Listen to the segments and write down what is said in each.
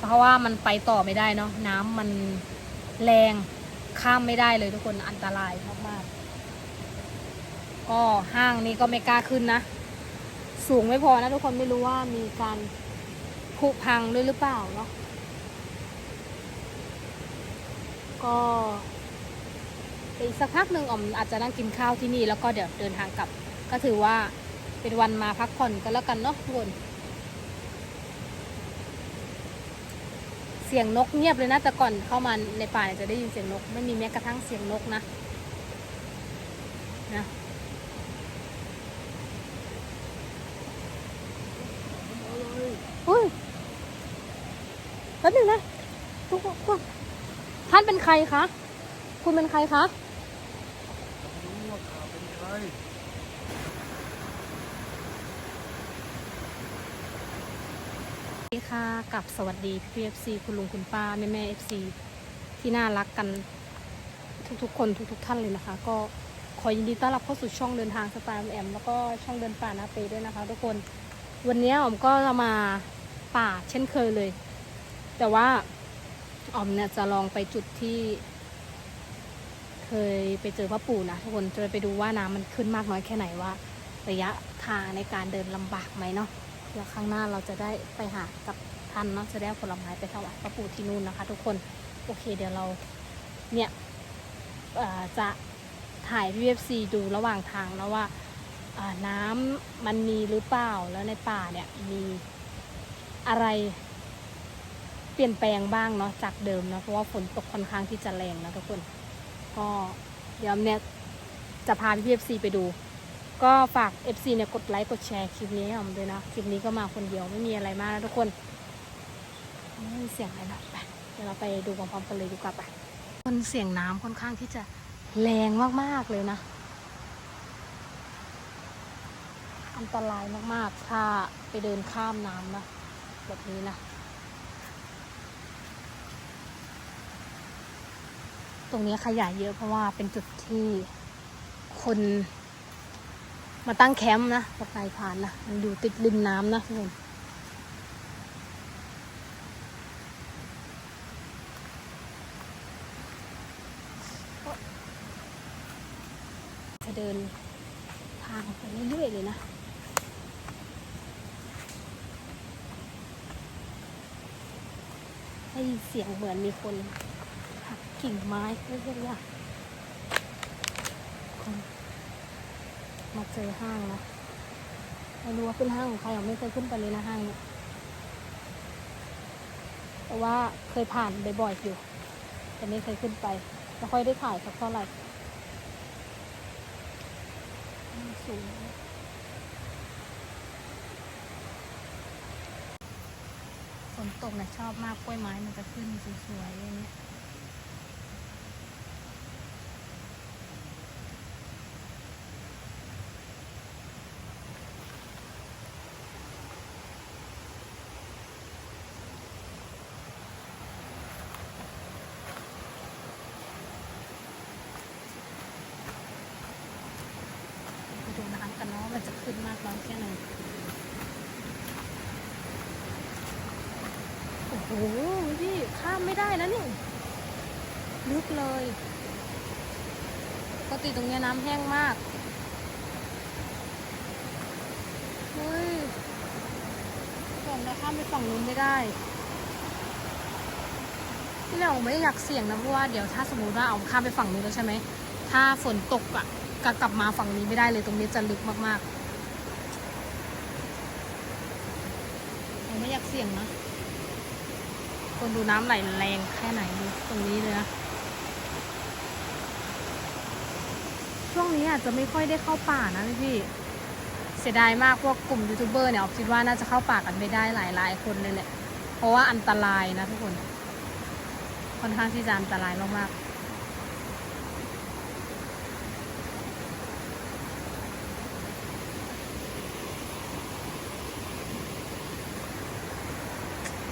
เพราะว่ามันไปต่อไม่ได้เนาะน้ำมันแรงข้ามไม่ได้เลยทุกคนอันตรายมากๆก็ห้างนี้ก็ไม่กล้าขึ้นนะ สูงไม่พอนะทุกคนไม่รู้ว่ามีการผุพังด้วยหรือเปล่าเนาะก็อีกสักพักหนึ่งอ๋อมอาจจะนั่งกินข้าวที่นี่แล้วก็เดี๋ยวเดินทางกลับ ก็ถือว่าเป็นวันมาพักผ่อนกันแล้วกันเนาะทุกคน เสียงนกเงียบเลยนะแต่ก่อนเข้ามาในป่าเนี่ยจะได้ยินเสียงนก ไม่มีแม้กระทั่งเสียงนกนะนะอุ้ยแป๊บนึงนะทุกคนท่านเป็นใครคะ คุณเป็นใครคะ รู้ว่าข่าวเป็นใคร สวัส ดีค่ะกับสวัสดีพี่เอฟซีคุณลุงคุณป้าแม่แม่เอฟซีที่น่ารักกันทุกๆ คนทุก ๆ ท่านเลยนะคะ ก็ขอยินดีต้อนรับเข้าสู่ช่องเดินทางสไตล์แอมแล้วก็ช่องเดินป่านาเปด้วยนะคะ ทุกคนวันนี้ออมก็จะมาป่าเช่นเคยเลย แต่ว่าออมเนี่ยจะลองไปจุดที่ เคยไปเจอพ่อปู่นะทุกคนจะไปดูว่าน้ำมันขึ้นมากน้อยแค่ไหนว่า ระยะทางในการเดินลำบากไหมเนาะ เดี๋ยวข้างหน้าเราจะได้ไปหากับท่านเนาะจะได้ผลไม้ไปถวายพระปู่ที่นู่นนะคะ ทุกคนโอเคเดี๋ยวเราเนี่ยจะถ่าย VFC ดูระหว่างทางแล้วว่าน้ำมันมีหรือเปล่าแล้วในป่าเนี่ยมีอะไรเปลี่ยนแปลงบ้างเนาะจากเดิมเนาะเพราะว่าฝนตกค่อนข้างที่จะแรงนะทุกคน ก็เดี๋ยวเนี่ยจะพาพี่ VFC ไปดู ก็ฝาก FC เนี่ยกดไลค์กดแชร์คลิปนี้ให้ผมด้วยนะ คลิปนี้ก็มาคนเดียวไม่มีอะไรมากนะทุกคนไม่มีเสียงอะไรนะไปเดี๋ยวเราไปดูพร้อมๆกันเลยดีกว่าไปคนเสียงน้ำค่อนข้างที่จะแรงมากๆเลยนะ อันตรายมากๆ ถ้าไปเดินข้ามน้ำนะแบบนี้นะ ตรงนี้ขยะเยอะเพราะว่าเป็นจุดที่คน มาตั้งแคมป์นะกับนายพรานนะมันอยู่ติดริมน้ำนะทุกคนจะเดินทางไปเรื่อยๆเลยนะได้ยินเสียงเหมือนมีคนหักกิ่งไม้เรื่อยๆคน มาเจอห้างนะไม่รู้ว่าเป็นห้างของใครอะไม่เคยขึ้นไปเลยนะห้างนี่ยแต่ว่าเคยผ่านบ่อยๆอยู่ แต่ไม่เคยขึ้นไปไม่ค่อยได้ถ่ายสักเท่าไหร่สูงฝนตกนะชอบมากกล้วยไม้มันจะขึ้นสวยๆอย่างเงี้ย ไปดูน้ำกันเนาะ มันจะขึ้นมากน้อยแค่ไหนโอ้โหพี่ข้ามไม่ได้นะนี่ลึกเลยปกติตรงนี้น้ำแห้งมากเฮ้ยผมจะข้ามไปฝั่งนู้นไม่ได้ที่แรกผมไม่อยากเสี่ยงนะเพราะว่าเดี๋ยวถ้าสมมติว่าเอาข้ามไปฝั่งนู้นแล้วใช่ไหมถ้าฝนตกอะ ก็กลับมาฝั่งนี้ไม่ได้เลยตรงนี้จะลึกมากๆผมไม่อยากเสี่ยงนะ คนดูน้ำไหลแรงแค่ไหนดูตรงนี้เลยนะ ช่วงนี้อาจจะไม่ค่อยได้เข้าป่านะพี่ เสียดายมากพวกกลุ่มยูทูบเบอร์เนี่ยออฟคิดว่าน่าจะเข้าป่ากันไม่ได้หลายหลายคนเลยแหละ เพราะว่าอันตรายนะทุกคน ค่อนข้างที่จะอันตรายมากๆ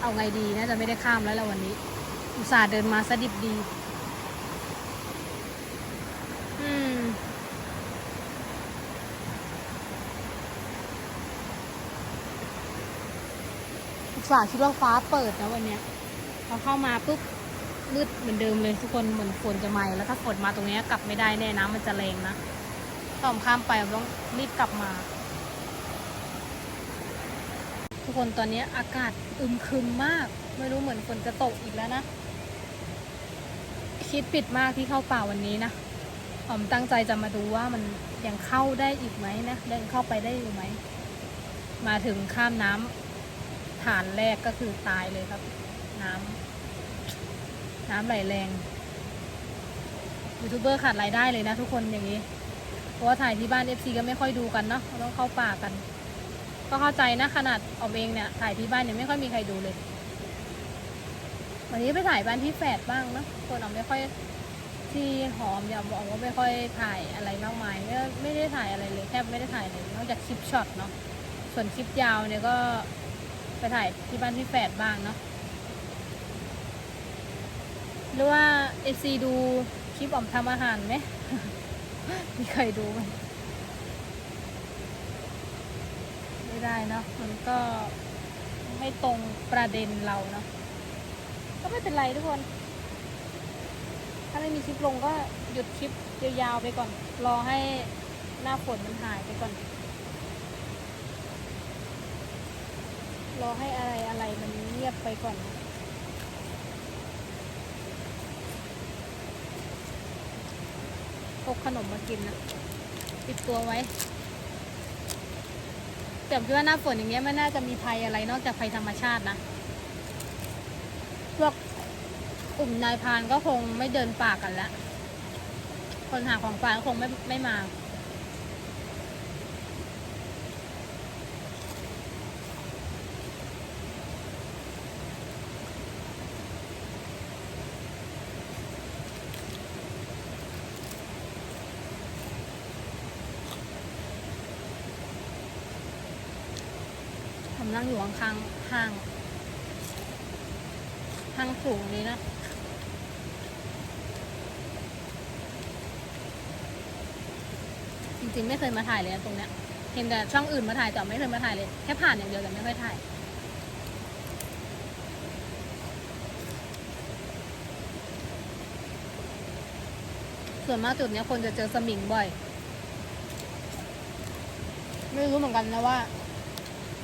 เอาไงดีน่าจะไม่ได้ข้ามแล้วและวันนี้ อุตส่าห์เดินมาสดิบดี อืมสส่าห์คิดว่าฟ้าเปิดนะวันเนี้ยพอเข้ามาปุ๊บมืดเหมือนเดิมเลยทุกคนเหมือนฝนจะมาอีกแล้วถ้าฝนมาตรงนี้กลับไม่ได้แน่น้ำมันจะแรงนะถ้าผมข้ามไปต้องรีบกลับมา ทุกคนตอนนี้อากาศอึมครึมมาก ไม่รู้เหมือนฝนจะตกอีกแล้วนะ คิดผิดมากที่เข้าป่าวันนี้นะผมตั้งใจจะมาดูว่ามันยังเข้าได้อีกไหมนะยังเข้าไปได้อยู่ไหม มาถึงข้ามน้ำฐานแรกก็คือตายเลยครับ น้ำน้ำไหลแรงยูทูบเบอร์ขาดรายได้เลยนะทุกคนอย่างนี้ เพราะว่าถ่ายที่บ้าน FC ก็ไม่ค่อยดูกันเนาะต้องเข้าป่ากัน ก็เข้าใจนะขนาดออมเองเนี่ยถ่ายที่บ้านเนี่ยไม่ค่อยมีใครดูเลย วันนี้ไปถ่ายบ้านที่แฝดบ้างเนอะคนออมไม่ค่อยที่หอมเนี่ยบอกว่าไม่ค่อยถ่ายอะไรมากมายไม่ไม่ได้ถ่ายอะไรเลยแทบไม่ได้ถ่ายเลยนอกจากคลิปช็อตเนาะส่วนคลิปยาวเนี่ยก็ไปถ่ายที่บ้านที่แฝดบ้างเนาะหรือว่าเอซีดูคลิปออมทำอาหารไหมมีใครดูไหม ไม่ได้เนาะมันก็ไม่ตรงประเด็นเราเนาะก็ไม่เป็นไรทุกคน ถ้าไม่มีคลิปลงก็หยุดคลิปยาวๆไปก่อน รอให้หน้าฝนมันหายไปก่อน รอให้อะไรอะไรมันเงียบไปก่อนพกขนมมากินนะปิดตัวไว้ แต่คิดว่าหน้าฝนอย่างเงี้ยไม่น่าจะมีภัยอะไรนอกจากภัยธรรมชาตินะพวกกลุ่มนายพานก็คงไม่เดินป่ากันแล้วคนหาของป่าก็คงไม่ไม่มา นั่งอยู่ข้างๆห้าง ห้างสูงนี้นะจริงๆไม่เคยมาถ่ายเลยนะตรงเนี้ยเห็นแต่ช่องอื่นมาถ่ายแต่ไม่เคยมาถ่ายเลยแค่ผ่านอย่างเดียวแต่ไม่ค่อยถ่ายส่วนมากจุดเนี้ยคนจะเจอสมิงบ่อย ไม่รู้เหมือนกันนะว่า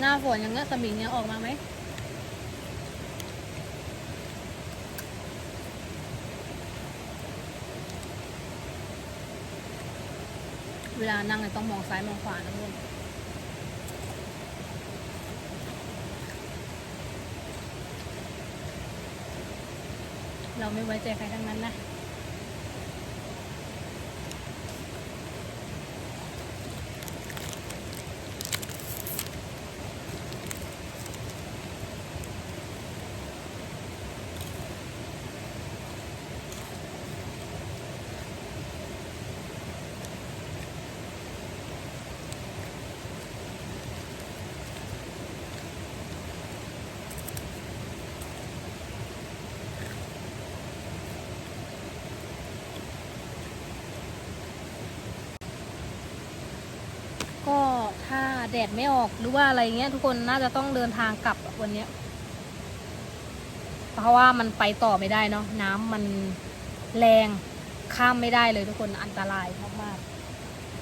หน้าฝนอย่างเงี้ยสมิงเนี่ยออกมาไหมเวลานั่งเนี่ยต้องมองซ้ายมองขวานะเพื่อนเราไม่ไว้ใจใครทั้งนั้นนะ ก็ถ้า แดดไม่ออกหรือว่าอะไรเงี้ย ทุกคนน่าจะต้องเดินทางกลับวันเนี้ย เพราะว่ามันไปต่อไม่ได้เนาะน้ำมันแรงข้ามไม่ได้เลยทุกคนอันตรายมาก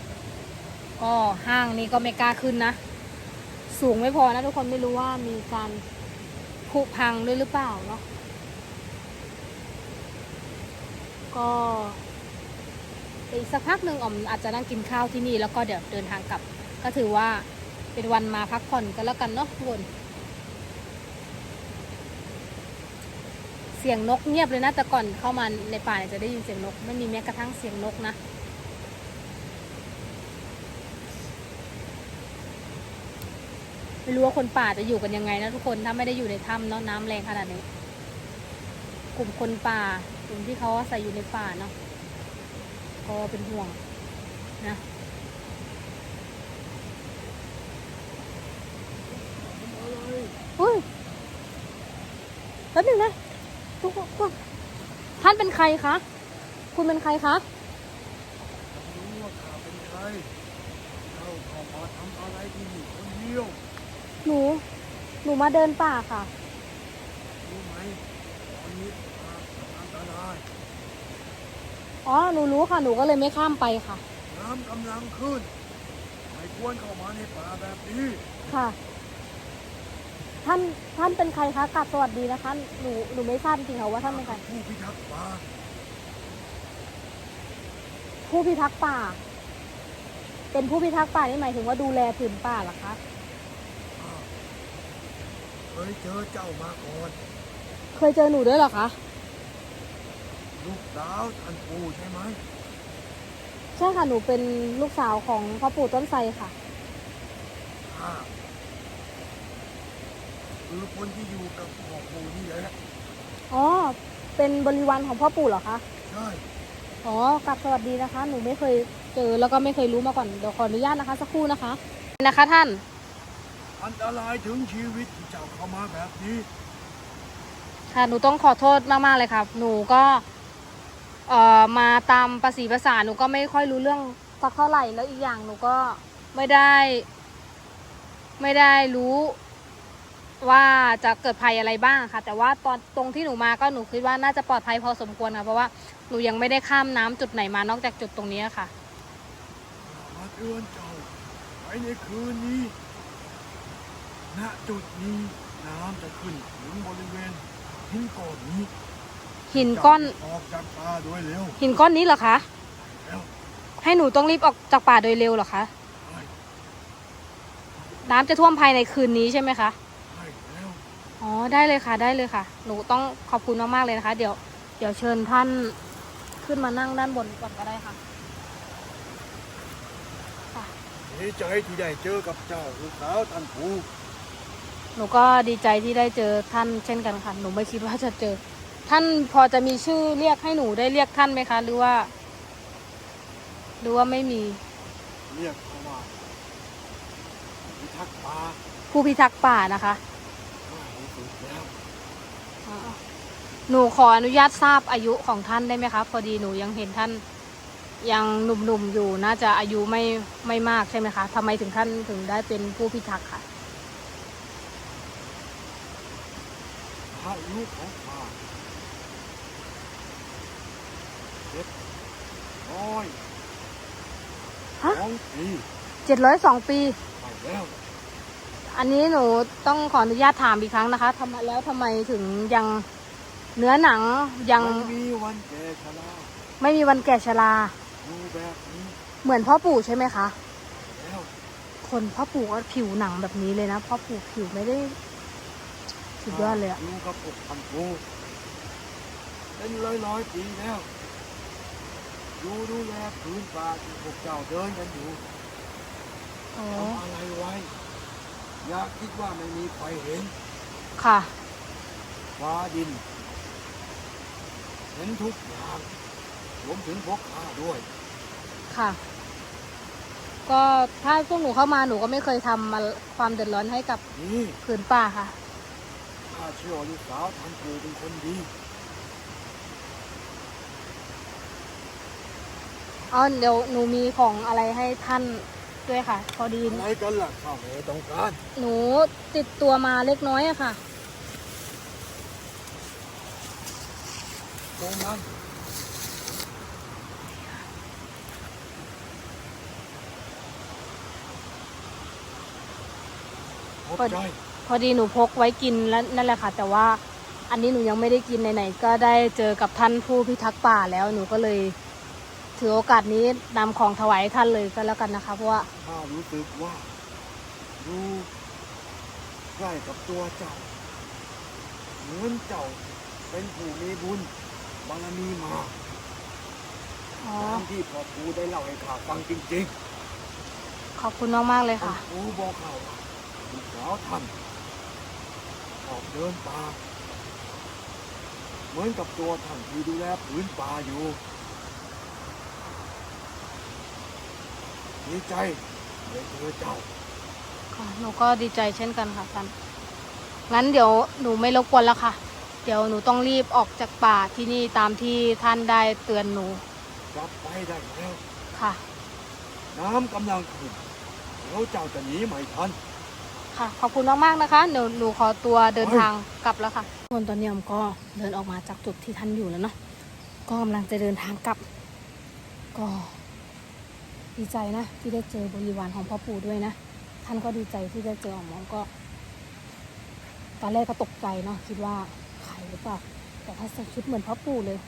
ๆก็ห้างนี้ก็ไม่กล้าขึ้นนะ สูงไม่พอนะทุกคนไม่รู้ว่ามีการผุพังด้วยหรือเปล่าเนาะก็อีกสักพักหนึ่งอ๋อมอาจจะนั่งกินข้าวที่นี่แล้วก็เดี๋ยวเดินทางกลับ ก็ถือว่า เป็นวันมาพักผ่อนกันแล้วกันเนาะทุกคนเสียงนกเงียบเลยนะแต่ก่อนเข้ามาในป่าจะได้ยินเสียงนก ไม่มีแม้กระทั่งเสียงนกนะไม่รู้ว่าคนป่าจะอยู่กันยังไงนะทุกคนถ้าไม่ได้อยู่ในถ้ำเนาะน้ำแรงขนาดนี้ กลุ่มคนป่ากลุ่มที่เขาอาศัยอยู่ในป่าเนาะก็เป็นห่วงนะ อุ้ยแป๊บหนึงนะทุกคนท่านเป็นใครคะ คุณเป็นใครคะไม่รู้ว่าข้าเป็นใครเจ้าเข้ามาทำอะไรที่นี่คนเดียวหนู หนูมาเดินป่าค่ะ รู้ไหมตอนนี้ป่าอันตรายอ๋อ หนูรู้ค่ะ หนูก็เลยไม่ข้ามไปค่ะ น้ำกำลังขึ้นไม่ควรเข้ามาในป่าแบบนี้ ค่ะ ท่านท่านเป็นใครคะกราบสวัสดีนะคะหนูหนูไม่ทราบจริงๆค่ะว่าท่านเป็นใครผู้พิทักษ์ป่าผู้พิทักษ์ป่า เป็นผู้พิทักษ์ป่านี่หมายถึงว่าดูแลผืนป่าเหรอคะอ้าวเคยเจอเจ้ามาก่อน เคยเจอหนูด้วยเหรอคะลูกสาวท่านปู่ใช่ไหมใช่ค่ะหนูเป็นลูกสาวของพ่อปู่ต้นไทรค่ะ ข้า คือคนที่อยู่กับพ่อปู่นี่แหละอ๋อ เป็นบริวารของพ่อปู่เหรอคะ ใช่อ๋อกลับสวัสดีนะคะ หนูไม่เคยเจอแล้วก็ไม่เคยรู้มาก่อน เดี๋ยวขออนุญาตนะคะ สักครู่นะคะ นะคะท่าน อันตรายถึงชีวิตที่เจ้าเข้ามาแบบนี้ ค่ะ หนูต้องขอโทษมากๆเลยค่ะหนูก็ เอ่อ มาตามภาษีภาษา หนูก็ไม่ค่อยรู้เรื่องสักเท่าไหร่ แล้วอีกอย่างหนูก็ไม่ได้ ไม่ได้รู้ ว่าจะเกิดภัยอะไรบ้างค่ะ แต่ว่าตอนตรงที่หนูมาก็หนูคิดว่าน่าจะปลอดภัยพอสมควรค่ะเพราะว่าหนูยังไม่ได้ข้ามน้ำจุดไหนมานอกจากจุดตรงนี้ค่ะมาเตือนเจ้าไว้ในคืนนี้ณจุดนี้น้ำจะขึ้นถึงบริเวณหินก้อนนี้ หินก้อนเจ้าออกจากป่าด้วยเร็ว หินก้อนนี้เหรอคะแล้วให้หนูต้องรีบออกจากป่าโดยเร็วเหรอคะใช่น้ำจะท่วมภายในคืนนี้ใช่ไหมคะใช่แล้ว อ๋อได้เลยค่ะได้เลยค่ะ หนูต้องขอบคุณมากๆเลยนะคะ เดี๋ยวเดี๋ยวเชิญท่านขึ้นมานั่งด้านบนก่อนก็ได้ค่ะค่ะดีใจที่ได้เจอกับเจ้าลูกสาวท่านปู่หนูก็ดีใจที่ได้เจอท่านเช่นกันค่ะ หนูไม่คิดว่าจะเจอ ท่านพอจะมีชื่อเรียกให้หนูได้เรียกท่านไหมคะ หรือว่า หรือว่าไม่มี เรียกเขาว่าพิทักษ์ป่าผู้พิทักษ์ป่านะคะ มากที่สุดแล้ว อ๋อ หนูขออนุญาตทราบอายุของท่านได้ไหมคะพอดีหนูยังเห็นท่านยังหนุ่มๆอยู่น่าจะอายุไม่ไม่มากใช่ไหมคะทำไมถึงท่านถึงได้เป็นผู้พิทักษ์ค่ะพระลูกของป่าเจ็ดร้อยฮะสองปีเจ็ดร้อยสองปีไปแล้วอันนี้หนูต้องขออนุญาตถามอีกครั้งนะคะทำไมแล้วทำไมถึงยัง เนื้อหนังยังไม่มีวันแก่ชราไม่มีวันแก่ชราดูแบบนี้เหมือนพ่อปู่ใช่ไหมคะ แล้วคนพ่อปู่ก็ผิวหนังแบบนี้เลยนะพ่อปู่ผิวไม่ได้ สุดยอดเลยอะอยู่กับพวกพันปูเป็นร้อยร้อยๆปีแล้วอยู่ดูแลพื้นป่าที่พวกเจ้าเดินกันอยู่อ๋อทำอะไรไว้ อย่าคิดว่าไม่มีใครเห็นค่ะ ฟ้าดินเห็นทุกอย่างรวมถึงพวกข้าด้วย ค่ะ ก็ถ้าพวกหนูเข้ามาหนูก็ไม่เคยทำมาความเดือดร้อนให้กับนี่ผืนป่าค่ะ ข้าเชื่อว่าลูกสาวท่านปู่เป็นคนดี อ๋อเดี๋ยวหนูมีของอะไรให้ท่านด้วยค่ะ พอดี อะไรกันล่ะข้าไม่ต้องการ หนูติดตัวมาเล็กน้อยอะค่ะ ตรงนั้นขอบใจพอดีหนูพกไว้กินแล้วนั่นแหละค่ะ แต่ว่าอันนี้หนูยังไม่ได้กินไหนๆก็ได้เจอกับท่านผู้พิทักษ์ป่าแล้วหนูก็เลย ถือโอกาสนี้นำของถวายให้ท่านเลยก็แล้วกันนะคะเพราะว่าข้ารู้สึกว่าดูใกล้กับตัวเจ้าเหมือนเจ้าเป็นผู้มีบุญ บารมีมาอ๋อ ตามที่พ่อครูได้เล่าให้ข้าฟังจริงขอบคุณมาก ๆ เลยๆท่าค่ะนครูบอกข้าว่าลูกสาวท่านออกเดินป่าเหมือนกับตัวท่านที่ดูแลผืนป่าอยู่ดีใจได้เจอเจ้า ค่ะ หนูก็ดีใจเช่นกันค่ะท่านงั้นเดี๋ยวหนูไม่รบกวนแล้วค่ะ เดี๋ยวหนูต้องรีบออกจากป่าที่นี่ตามที่ท่านได้เตือนหนูกลับไปได้แล้วค่ะ น้ำกำลังขึ้นแล้วเจ้าจะหนีไม่ทันค่ะ ขอบคุณมากๆนะคะหนูหนูขอตัวเดินทางกลับแล้วค่ะคนตอนนี้ออมก็เดินออกมาจากจุดที่ท่านอยู่แล้วเนาะก็กำลังจะเดินทางกลับ ก็ดีใจนะ ที่ได้เจอบริวารของพ่อปู่ด้วยนะ ท่านก็ดีใจที่ได้เจอออมออมก็ ตอนแรกก็ตกใจเนาะคิดว่าใคร หรือเปล่าแต่ถ้าใส่ชุดเหมือนพ่อปู่เลย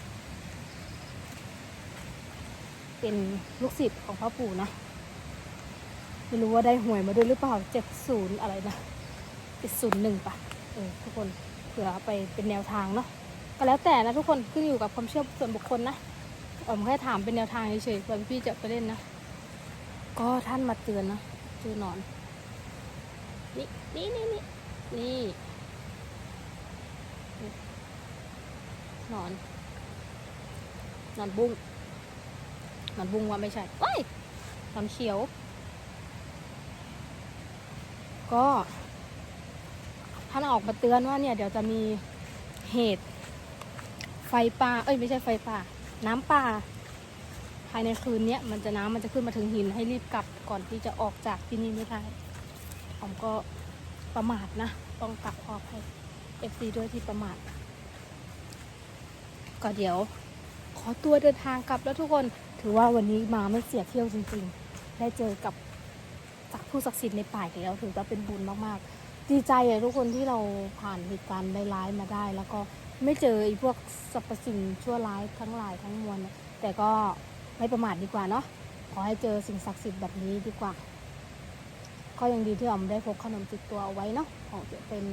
เป็นลูกศิษย์ของพ่อปู่นะ ไม่รู้ว่าได้หวยมาด้วยหรือเปล่าเจ็ดศูนย์อะไรนะเจ็ดศูนย์หนึ่งปะเออทุกคนเผื่อไปเป็นแนวทางเนาะก็แล้วแต่นะทุกคนขึ้นอยู่กับความเชื่อส่วนบุคคลนะผมแค่ถามเป็นแนวทางเฉยๆเผื่อพี่จะไปเล่นนะ ก็ท่านมาเตือนนะเจอหนอน นี่นี่นี่นี่นี่ นอน นอนบุ้งนอนบุ้งว่าไม่ใช่เอ้ยนอนเขียว ก็ท่านออกมาเตือนว่าเนี่ย เดี๋ยวจะมีเหตุไฟป่า เอ้ยไม่ใช่ไฟป่า น้ำป่า ภายในคืนเนี้ยมันจะน้ำมันจะขึ้นมาถึงหินให้รีบกลับก่อนที่จะออกจากที่นี่ไม่ได้ผมก็ประมาทนะ ต้องกลับขออภัยเอฟซีด้วยที่ประมาท ก็เดี๋ยว ขอตัวเดินทางกลับแล้วทุกคนถือว่าวันนี้มาไม่เสียเที่ยวจริง ๆ ได้เจอกับจากผู้ศักดิ์สิทธิ์ในป่าอีกแล้วถือว่าเป็นบุญมากๆ ดีใจเลยทุกคนที่เราผ่านเหตุการณ์ร้ายๆมาได้ แล้วก็ไม่เจอไอ้พวกสรรพสิ่งชั่วร้ายทั้งหลายทั้งมวลนะแต่ก็ไม่ประมาทดีกว่าเนาะขอให้เจอสิ่งศักดิ์สิทธิ์แบบนี้ดีกว่า ก็ยังดีที่ออมได้พกขนมติดตัวเอาไว้เนาะของจะเป็น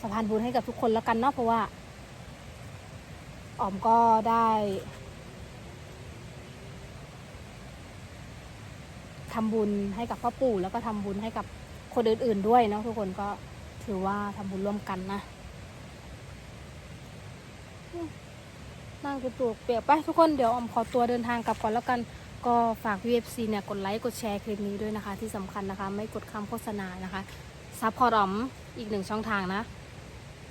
สะพานบุญให้กับทุกคนแล้วกันเนาะเพราะว่า ออมก็ได้ทำบุญให้กับพ่อปู่แล้วก็ทำบุญให้กับคนอื่น ๆด้วยเนาะทุกคนก็ถือว่าทำบุญร่วมกันนะนั่งกระตูกเปียกไปทุกคนเดี๋ยวออมขอตัวเดินทางกลับก่อนแล้วกัน ก็ฝาก VFC เนี่ยกดไลค์กดแชร์คลิปนี้ด้วยนะคะ ที่สำคัญนะคะ ไม่กดคำโฆษณานะคะซัพพอร์ตอมอีกหนึ่งช่องทางนะ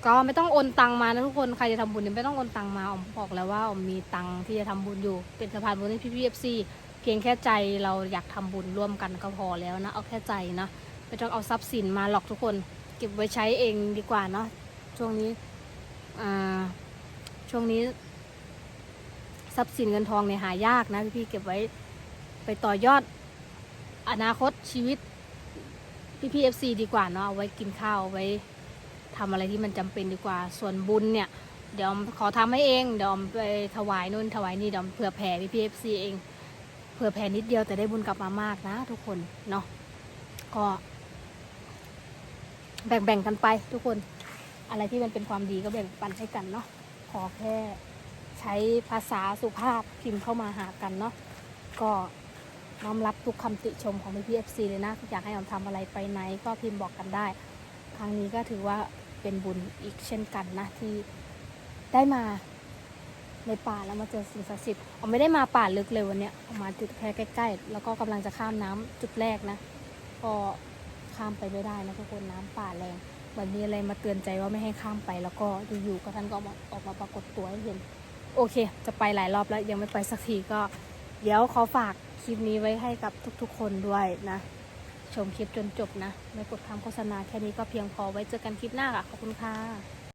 ก็ไม่ต้องโอนตังมานะทุกคนใครจะทำบุญเนี่ยไม่ต้องโอนตังมาอมบอกแล้วว่าอมมีตังที่จะทำบุญอยู่ เป็นสะพานบุญให้พี่ VFC เพียงแค่ใจเราอยากทำบุญร่วมกันก็พอแล้วนะ เอาแค่ใจนะไม่ต้องเอาทรัพย์สินมาหรอกทุกคน เก็บไว้ใช้เองดีกว่าเนาะช่วงนี้อ่าช่วงนี้ ทรัพย์สินเงินทองเนี่ยหายากนะพี่ๆเก็บไว้ไปต่อยอด อนาคตชีวิตพี่พี่เอฟซีดีกว่าเนาะเอาไว้กินข้าวเอาไว้ ทำอะไรที่มันจำเป็นดีกว่า ส่วนบุญเนี่ยเดี๋ยวขอทำให้เองเดี๋ยวไปถวายนู่นถวายนี่เดี๋ยวเผื่อแผ่พี่พีเอฟซีเองเผื่อแผ่นิดเดียวแต่ได้บุญกลับมามากนะ ทุกคนเนาะก็ แบ่งๆกันไปทุกคน อะไรที่มันเป็นความดีก็แบ่งปันให้กันเนาะขอแค่ใช้ภาษาสุภาพพิมพ์เข้ามาหากันเนาะก็น้อมรับทุกคำติชมของพี่พีเอฟซีเลยนะ อยากให้เราทำอะไรไปไหนก็พิมพ์บอกกันได้ ครั้งนี้ก็ถือว่า เป็นบุญอีกเช่นกันนะที่ได้มาในป่าแล้วมาเจอสิ่งศักดิ์สิทธิ์เอาไม่ได้มาป่าลึกเลยวันเนี้ยเอามาจุดแค่ใกล้ๆ แล้วก็กำลังจะข้ามน้ำจุดแรกนะ ก็ข้ามไปไม่ได้นะทุกคนน้ำป่าแรงเหมือนมีอะไรมาเตือนใจว่าไม่ให้ข้ามไป แล้วก็อยู่ๆก็ท่านก็ออกมาออกมาปรากฏตัวให้เห็น โอเค จะไปหลายรอบแล้วยังไม่ไปสักทีก็ เดี๋ยวขอฝากคลิปนี้ไว้ให้กับทุกๆ คนด้วยนะ ชมคลิปจนจบนะ ไม่กดคำโฆษณาแค่นี้ก็เพียงพอไว้เจอกันคลิปหน้าค่ะ ขอบคุณค่ะ